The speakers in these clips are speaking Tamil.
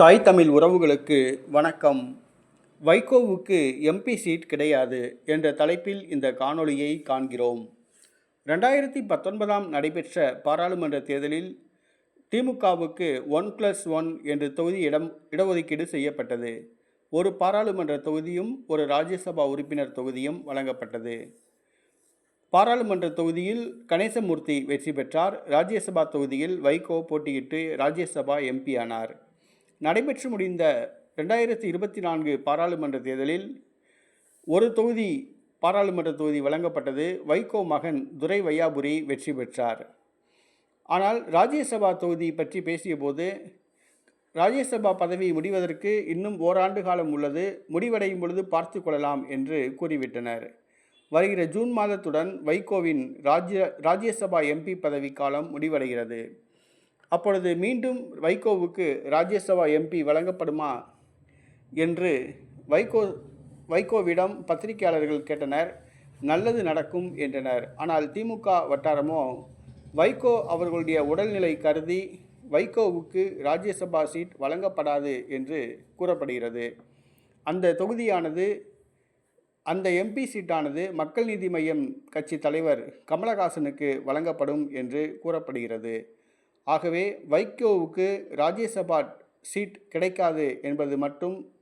தாய் தமிழ் உறவுகளுக்கு வணக்கம். வைகோவுக்கு எம்பி சீட் கிடையாது என்ற தலைப்பில் இந்த காணொளியை காண்கிறோம். ரெண்டாயிரத்தி பத்தொன்பதாம் நடைபெற்ற பாராளுமன்ற தேர்தலில் திமுகவுக்கு ஒன் ப்ளஸ் ஒன் என்று தொகுதி இடம் இடஒதுக்கீடு செய்யப்பட்டது. ஒரு பாராளுமன்ற தொகுதியும் ஒரு ராஜ்யசபா உறுப்பினர் தொகுதியும் வழங்கப்பட்டது. பாராளுமன்ற தொகுதியில் கணேசமூர்த்தி வெற்றி பெற்றார். ராஜ்யசபா தொகுதியில் வைகோ போட்டியிட்டு ராஜ்யசபா எம்பி ஆனார். நடைபெற்று முடிந்த ரெண்டாயிரத்தி இருபத்தி நான்கு பாராளுமன்ற தேர்தலில் ஒரு தொகுதி பாராளுமன்ற தொகுதி வழங்கப்பட்டது. வைகோ மகன் துரை வையாபுரி வெற்றி பெற்றார். ஆனால் ராஜ்யசபா தொகுதி பற்றி பேசியபோது ராஜ்யசபா பதவி முடிவதற்கு இன்னும் ஓராண்டு காலம் உள்ளது. முடிவடையும் பொழுது பார்த்து கொள்ளலாம் என்று கூறிவிட்டனர். வருகிற ஜூன் மாதத்துடன் வைகோவின் ராஜ்ய ராஜ்யசபா எம்பி பதவி காலம் முடிவடைகிறது. அப்பொழுது மீண்டும் வைகோவுக்கு ராஜ்யசபா எம்பி வழங்கப்படுமா என்று வைகோ வைகோவிடம் பத்திரிகையாளர்கள் கேட்டனர். நல்லது நடக்கும் என்றனர். ஆனால் திமுக வட்டாரமோ வைகோ அவர்களுடைய உடல்நிலை கருதி வைகோவுக்கு ராஜ்யசபா சீட் வழங்கப்படாது என்று கூறப்படுகிறது. அந்த தொகுதியானது அந்த எம்பி சீட்டானது மக்கள் நீதி மய்யம் கட்சி தலைவர் கமலஹாசனுக்கு வழங்கப்படும் என்று கூறப்படுகிறது. ஆகவே வைகோவுக்கு ராஜ்யசபா சீட் கிடைக்காது என்பது மட்டும்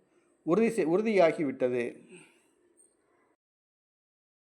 உறுதி செ- உறுதியாகிவிட்டது.